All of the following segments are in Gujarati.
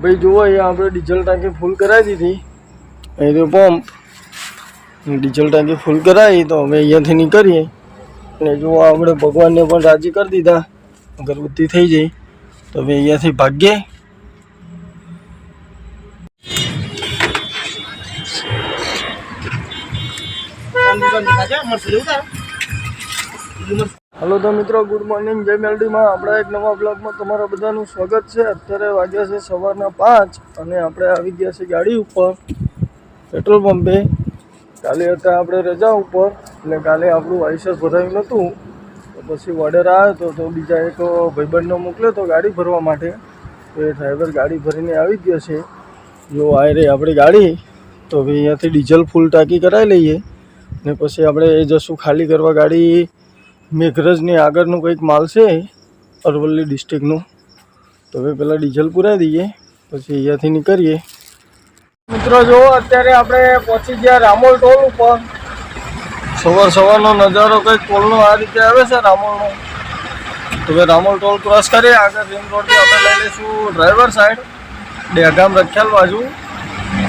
ભાઈ, જુઓ અહીંયા આપણે ડીઝલ ટાંકી ફૂલ કરાવી દીધી. અહીં પંપ ડીઝલ ટાંકી ફૂલ કરાવી, તો હવે અહીંયાથી નીકળીએ. અને જુઓ, આપણે ભગવાનને પણ રાજી કરી દીધા. અગરબત્તી થઈ જઈ તો હવે અહીંયાથી ભાગીએ. હલો તો મિત્રો. ગુડ મોર્નિંગ જય મેલડીમાં આપણા એક નવા બ્લોગમાં તમારા બધાનું સ્વાગત છે. અત્યારે વાગ્યા છે સવારના પાંચ અને આપણે આવી ગયા છે ગાડી ઉપર, પેટ્રોલ પંપે. કાલે હતા આપણે રજા ઉપર, એટલે કાલે આપણું વાઇસર ભરાયું નહોતું. તો પછી ઓર્ડર આવ્યો હતો તો બીજા એક ભાઈબંધનો મોકલ્યો હતો ગાડી ભરવા માટે. તો એ ડ્રાઈવર ગાડી ભરીને આવી ગયો છે. જો આવી રહી આપણી ગાડી, તો ભાઈ અહીંયાથી ડીઝલ ફૂલ ટાંકી કરાવી લઈએ. ને પછી આપણે એ જશું ખાલી કરવા ગાડી મેઘરજની આગળનું કંઈક માલ છે, અરવલ્લી ડિસ્ટ્રિક્ટનું તો હવે પહેલાં ડીઝલ પુરાવી દઈએ, પછી અહીંયાથી નીકળીએ. મિત્રો જુઓ અત્યારે આપણે પહોંચી ગયા રામોલ ટોલ ઉપર. સવાર સવારનો નજારો કંઈક ટોલનો આ રીતે આવે છે રામોલનો. તો હવે રામોલ ટોલ ક્રોસ કરીએ, આગળ રિંગ રોડથી આપણે લઈ લઈશું ડ્રાઈવર સાઈડ ડેગામ રખ્યાલ બાજુ.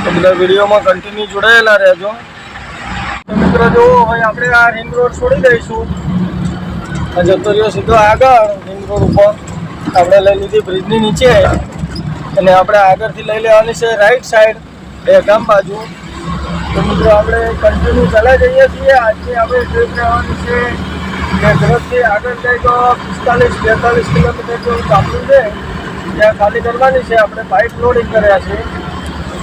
તો બધા વિડીયોમાં કન્ટિન્યુ જોડાયેલા રહેજો. મિત્રો જુઓ હવે આપણે આ રિંગ રોડ છોડી દઈશું. જતો રહ્યો સીધો આગળ, રિંગ રોડ ઉપર. આપણે લઈ લીધી બ્રિજની નીચે. અને આપણે આગળથી લઈ લેવાની છે રાઈટ સાઈડ બે ગામ બાજુ. તો મિત્રો, આપણે કન્ટિન્યુ ચાલ્યા જઈએ છીએ. આજે આપણે ટ્રીપ લેવાની છે. મેઘરજથી આગળ તો પિસ્તાલીસ, બેતાલીસ કિલોમીટર જેવું કાપડું છે. ત્યાં ખાલી કરવાની છે. આપણે બાઇક લોડિંગ કર્યા છે.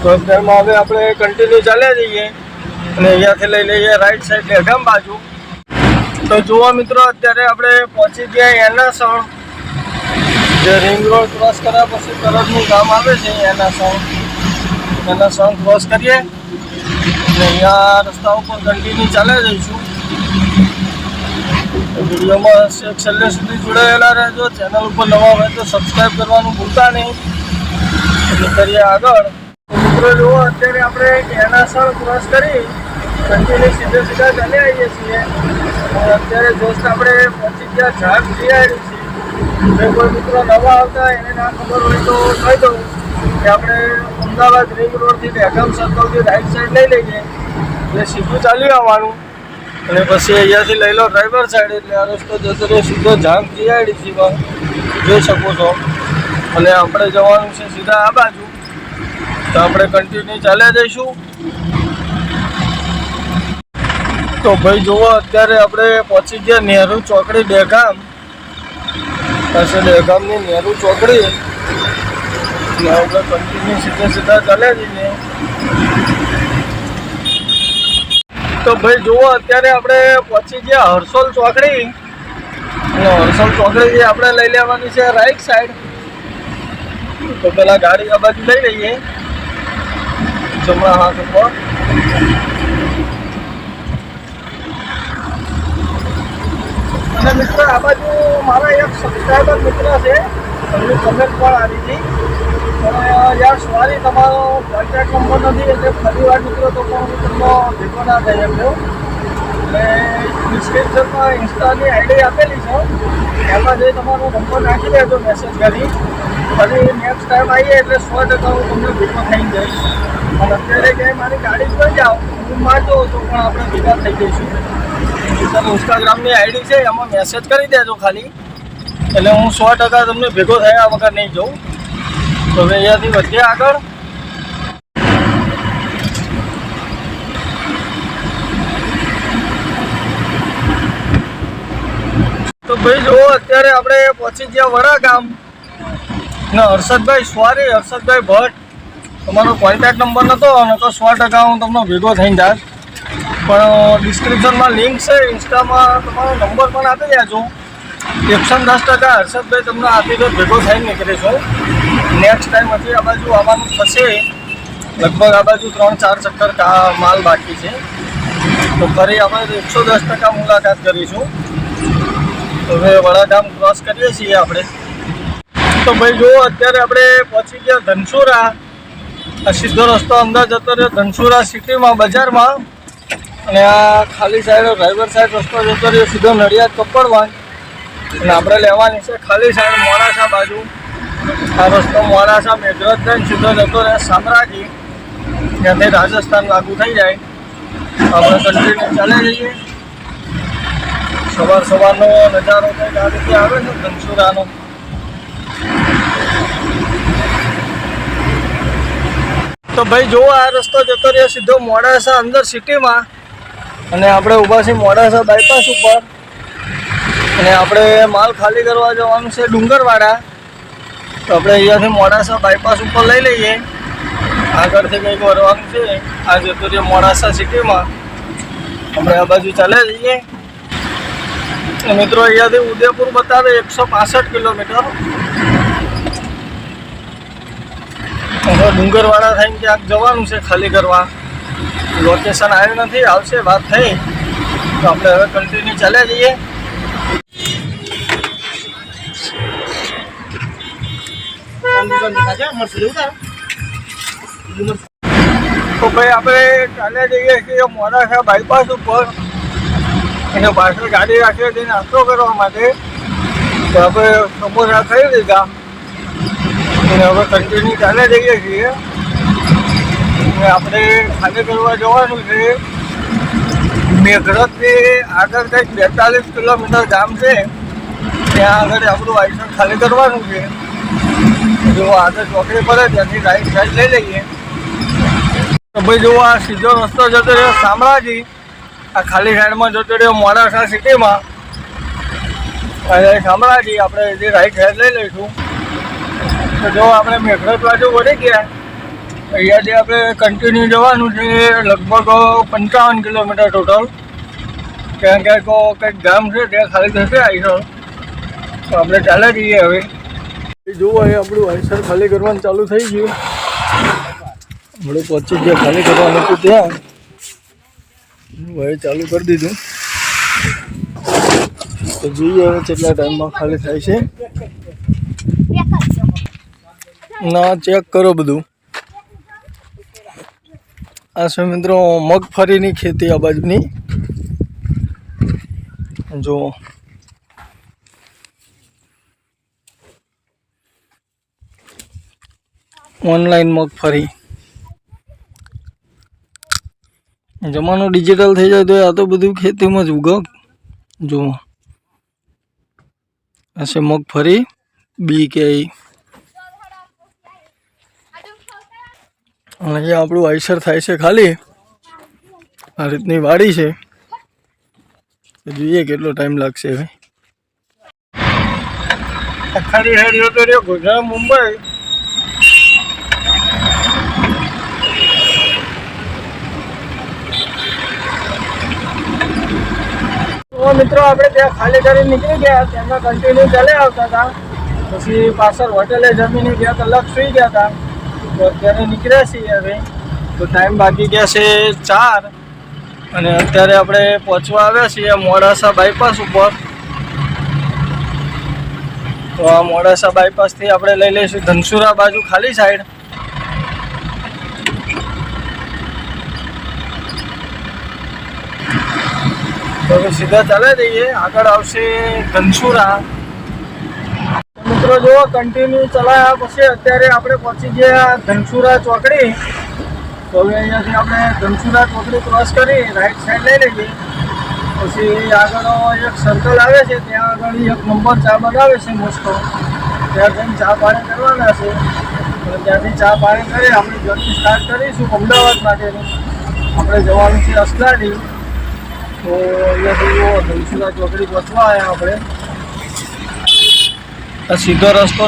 તો અત્યારમાં હવે આપણે કન્ટિન્યુ ચાલ્યા જઈએ. અને અહીંયાથી લઈ લઈએ રાઈટ સાઈડ બેગામ બાજુ. તો જુઓ મિત્રો, અત્યારે આપણે પહોંચી ગયા એના સણ જે રિંગ રોડ ક્રોસ કર્યા પછી તરતનું ગામ આવે છે એના સણ એના સણ ક્રોસ કરીએ. અને અહીંયા રસ્તા ઉપર કન્ટિન્યુ ચાલે જઈશું વિડીયોમાં છેલ્લે સુધી જોડાયેલા રહેજો. ચેનલ ઉપર નવા હોય તો સબસ્ક્રાઈબ કરવાનું ભૂલતા નહીં. કરીએ આગળ. મિત્રો, જુઓ, અત્યારે આપણે એના સણ ક્રોસ કરી. કન્ટિન્યુ સીધે સીધા ચાલી આવીએ છીએ. અત્યારે જસ્ટ આપણે પહોંચી ગયા ઝાડ જીઆઈડી છીએ જો કોઈ મિત્રો નવા આવતા એને ના ખબર હોય તો કહી દઉં કે આપણે અમદાવાદ રિંગ રોડથી બેગમ સર્કલથી રાઈટ સાઈડ લઈ લઈએ. એટલે સીધું ચાલી આવવાનું. અને પછી અહીંયાથી લઈ લો ડ્રાઈવર સાઈડ એટલે આ રસ્તો જતો રહે સીધો ઝાંક જીઆઈડીસીમાં જોઈ શકો છો. અને આપણે જવાનું છે સીધા આ બાજુ. તો આપણે કન્ટિન્યુ ચાલ્યા જઈશું. તો ભાઈ જુઓ, અત્યારે આપણે પહોંચી ગયા નહેરુ ચોકડી ડેગામ પાસે ડેગામની નહેરુ ચોકડી. આપણે કન્ટિન્યુ સીધા સીધા ચાલ્યા જઈએ તો ભાઈ જુઓ, અત્યારે આપણે પહોંચી ગયા હર્ષોલ ચોકડી. હર્ષોલ ચોકડી આપણે લઈ લેવાની છે રાઈટ સાઈડ તો પેલા ગાડી આ બાજુ લઈ લઈએ. જમણા હાથ ઉપર. અને મિત્ર, આ મારા એક સબસ્ક્રાઈબર મિત્ર છે. એમની કમેન્ટ પણ આવી હતી. અને યાર સોરી તમારો કોન્ટેક્ટ નંબર નથી, એટલે ફરી વાર મિત્રો તો પણ હું તમને ભેગો ના થઈ શક્યો એટલે ડિસ્ક્રિપ્શનમાં ઇન્સ્ટાની આઈડી આપેલી છે. એમાં જે તમારો નંબર નાખી દેજો મેસેજ કરી. ફરી નેક્સ્ટ ટાઈમ આવીએ એટલે સો ટકા હું તમને ભેગો થઈ જઈશ. અને અત્યારે ક્યાંય મારી ગાડી પર જાઓ, હું મારતો તો પણ આપણે ભેગા થઈ જઈશું. ઇન્સ્ટાગ્રામની આઈડી છે, એમાં મેસેજ કરી દેજો ખાલી. એટલે હું સો ટકા તમને ભેગો થયા વગર નહીં જઉં. તો હવે અહીંયાથી વધીએ આગળ. તો ભાઈ જુઓ, અત્યારે આપણે પહોંચી ગયા વડા ગામ. ને હર્ષદભાઈ સોરી, હર્ષદભાઈ ભટ્ટ. તમારો કોન્ટેક્ટ નંબર નહોતો અને તો સો ટકા હું તમને ભેગો થઈને જાત પણ ડિસ્ક્રિપ્શનમાં લિંક છે, ઇન્સ્ટામાં તમારો નંબર પણ આપી દેજો. એકસો દસ ટકા હર્ષદભાઈ તમને આપી દો ભેગો થઈને નીકળીશું નેક્સ્ટ ટાઈમ હજી આ બાજુ આવવાનું થશે. લગભગ આ બાજુ ત્રણ ચાર ચક્કર માલ બાકી છે. તો ફરી આપણે એકસો દસ ટકા મુલાકાત કરીશું. હવે વડાગામ ક્રોસ કરીએ છીએ આપણે. તો ભાઈ જુઓ, અત્યારે આપણે પહોંચી ગયા ધનસુરા. આ સીધો રસ્તો અમદાવાદ જતો રહ્યો ધનસુરા સિટીમાં બજારમાં. અને આ ખાલી સાઈડ ડ્રાઈવર સાઈડ રસ્તો જતો રહ્યો, સીધો નડિયાદ કપડવાન. અને આપણે લેવાની છે ખાલી સાઈડ મોડાસા બાજુ. આ રસ્તો મોડાસા મેઘરજ થઈને સીધો જતો રહે સામ્રાજી ત્યાંથી રાજસ્થાન લાગુ થઈ જાય. આપણે કન્ટિન્યુ ચાલે જઈએ. સવાર સવારનો નજારો કંઈક આ રીતે આવે છે, ધનસુરાનો. તો ભાઈ જુઓ, આ રસ્તો જતો રહ્યો સીધો મોડાસા અંદર સિટીમાં અને આપણે ઊભા છીએ મોડાસા બાયપાસ ઉપર. અને આપણે માલ ખાલી કરવા જવાનું છે ડુંગરવાડા. તો આપણે અહીંયાથી મોડાસા બાયપાસ ઉપર લઈ લઈએ. આગળથી કંઈક વરવાનું છે. આ જતું રહ્યો મોડાસા સિટીમાં. આપણે આ બાજુ ચાલે જઈએ. મિત્રો અહીંયાથી ઉદયપુર બતાવે એકસો પાસઠ કિલોમીટર. ડુંગરવાડા થઈને ક્યાંક જવાનું છે ખાલી કરવા. લોકેશન આવ્યું નથી, આવશે, વાત થઈ. તો આપણે હવે કન્ટિન્યુ ચાલ્યા જઈએ. તો ભાઈ આપણે ચાલ્યા જઈએ છીએ મોડાસા બાયપાસ ઉપર. એને પાછળ ગાડી રાખી હતી નાસ્તો કરવા માટે. તો આપણે સમોસા ખાઈ લીધા. અને હવે કન્ટિન્યુ ચાલ્યા જઈએ છીએ. અને આપણે ખાલી કરવા જવાનું છે. મેઘરજથી આગળ કંઈક બેતાલીસ કિલોમીટર ગામ છે. ત્યાં આગળ આપણું લાઇસન્સ ખાલી કરવાનું છે. જો આગળ ચોકડી પડે ત્યાંથી રાઈટ સાઈડ લઈ લઈએ. તો ભાઈ જો આ સીધો રસ્તો જતો રહ્યો શામળાજી. આ ખાલી સાઈડમાં જતો રહ્યો મોડાસા સિટીમાં. અને શામળાજી આપણે જે રાઈટ સાઈડ લઈ લઈશું. તો જો આપણે મેઘરજ બાજુ વળી ગયા. અહીંયાથી આપણે કન્ટિન્યુ જવાનું છે લગભગ પંચાવન કિલોમીટર ટોટલ ત્યાં ક્યાંક કંઈક ગામ છે ત્યાં ખાલી થશે આઈસર. તો આપણે ચાલે જઈએ હવે. જુઓ એ આપણું આઈસર ખાલી કરવાનું ચાલુ થઈ ગયું. આપણે પહોંચી ગયા ખાલી કરવાનું હતું ત્યાં. હવે ચાલુ કરી દીધું. તો જોઈએ હવે કેટલા ટાઈમમાં ખાલી થાય છે. ના ચેક કરો બધું. આ છે મિત્રો મગફળીની ખેતી આ બાજુની. જો. ઓનલાઈન મગફળી. જમાનો ડિજિટલ થઈ જાય તો આ તો બધું ખેતીમાં જ ઉગક જો. આ છે મગફળી. બી કે અને અહીંયા આપણું આઈસર થાય છે ખાલી. આ રીતની વાડી છે. જોઈએ કેટલો ટાઈમ લાગશે હવે. ખાલી હેડી તો રહ્યો ગુજરાત મુંબઈ. મિત્રો, આપણે ત્યાં ખાલી કરી નીકળી ગયા. ત્યાંના કન્ટિન્યુ ચાલે આવતા હતા. પછી પાછળ હોટેલે જમીને ગયા, કલાક સુઈ ગયા હતા. તો અત્યારે નીકળ્યા છીએ હવે. તો ટાઈમ બાકી ગયા છે ચાર. અને અત્યારે આપણે પહોંચવા આવ્યા છીએ મોડાસા બાયપાસ ઉપર. તો આ મોડાસા બાયપાસથી આપણે લઈ લઈશું ધનસુરા બાજુ ખાલી સાઈડ તો સીધા ચાલે જઈએ. આગળ આવશે ધનસુરા. મિત્રો જો કન્ટિન્યુ ચલાવ્યા પછી અત્યારે આપણે પહોંચી ગયા ધનસુરા ચોકડી. તો હવે અહીંયાથી આપણે ધનસુરા ચોકડી ક્રોસ કરી રાઈટ સાઈડ લઈ લઈએ. પછી આગળ એક સર્કલ આવે છે, ત્યાં આગળ એક નંબર ચા બનાવે છે મોસ્ટો ત્યાં જઈને ચા પાણી કરવાના છે. ત્યાંથી ચા પાણી કરી આપણે જર્ની સ્ટાર્ટ કરીશું અમદાવાદ માટેની. આપણે જવાનું છે અસલાડી. તો અહીંયાથી જુઓ ધનસુરા ચોકડી પહોંચવા આવ્યા આપણે. સીધો રસ્તો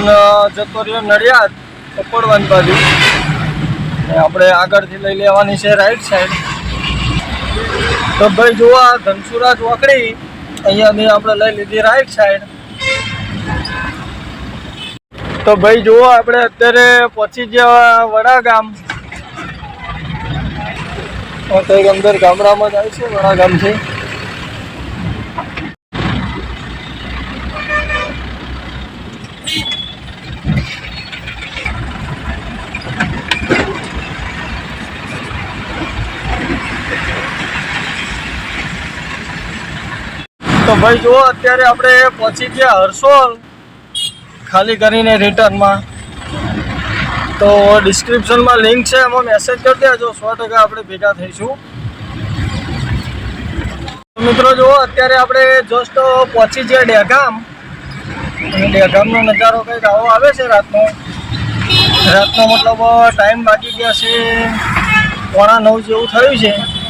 જતો રહ્યો, નડિયાદ કપડવાન બાજુ. આપણે આગળથી લઈ લેવાની છે રાઈટ સાઈડ તો ભાઈ જુઓ આ ધનસુરા ચોકડી અહીંયાથી આપણે લઈ લીધી રાઈટ સાઈડ તો ભાઈ જુઓ આપણે અત્યારે પહોંચી ગયા વડા ગામ. કંઈક અંદર ગામડામાં જાય છે, વડા ગામથી. તો ભાઈ જુઓ, અત્યારે આપણે પહોંચી ગયા હર્ષોલ. ખાલી કરીને રિટર્નમાં. તો ડિસ્ક્રિપ્શનમાં લિંક છે, એમાં મેસેજ કરી દેજો. સો ટકા આપણે ભેગા થઈશું. મિત્રો જુઓ, અત્યારે આપણે જસ્ટ પહોંચી ગયા ડેગામ. ડેગામનો નજારો કંઈક આવો આવે છે રાતનો. રાતનો મતલબ ટાઈમ બાકી ગયા છે. પોણા નવ જેવું થયું છે.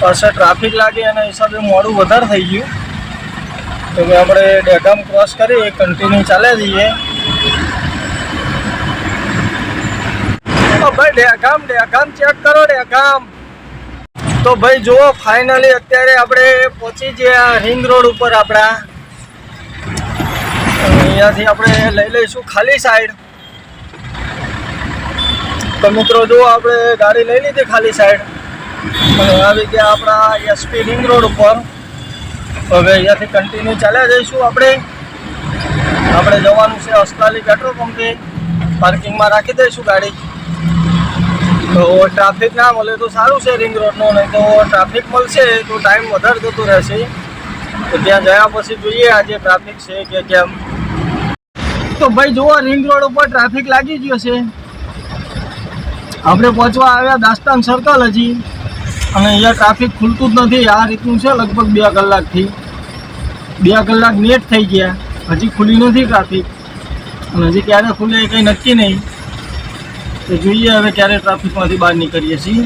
પાસે ટ્રાફિક લાગે એના હિસાબે મોડું વધારે થઈ ગયું. તો હવે આપણે ડેગામ ક્રોસ કરી કન્ટિન્યુ ચાલ્યા જઈએ. ભાઈ ડેગામ ડેગામ ચેક કરો, ડેગામ. તો ભાઈ જુઓ ફાઇનલી અત્યારે આપણે પહોંચી ગયા રિંગ રોડ ઉપર આપણા. અહીંયાથી આપણે લઈ લઈશું ખાલી સાઈડ તો મિત્રો જુઓ, આપણે ગાડી લઈ લીધી ખાલી સાઈડ આવી ગયા આપણા એસપી રિંગ રોડ ઉપર, હવે અહીંયાથી કન્ટિન્યુ ચાલ્યા જઈશું આપણે. આપણે જવાનું છે અસ્તાલી પેટ્રોલ પંપે. પાર્કિંગમાં રાખી દઈશું ગાડી. તો ટ્રાફિક ના મળે તો સારું છે રિંગ રોડનો નહીં તો ટ્રાફિક મળશે તો ટાઈમ વધારે જતો રહેશે. તો ત્યાં ગયા પછી જોઈએ આજે ટ્રાફિક છે કે કેમ. તો ભાઈ જુઓ રિંગ રોડ ઉપર ટ્રાફિક લાગી ગયો છે. આપણે પહોંચવા આવ્યા દાસ્તાન સર્કલ હજી. અને અહીંયા ટ્રાફિક ખુલતું જ નથી. આ રીતનું છે, લગભગ બે કલાકથી બે કલાક લેટ થઈ ગયા. હજી ખુલી નથી ટ્રાફિક અને હજી ક્યારે ખુલે એ કંઈ નક્કી નહીં. તો જોઈએ હવે ક્યારે ટ્રાફિકમાંથી બહાર નીકળીએ છીએ.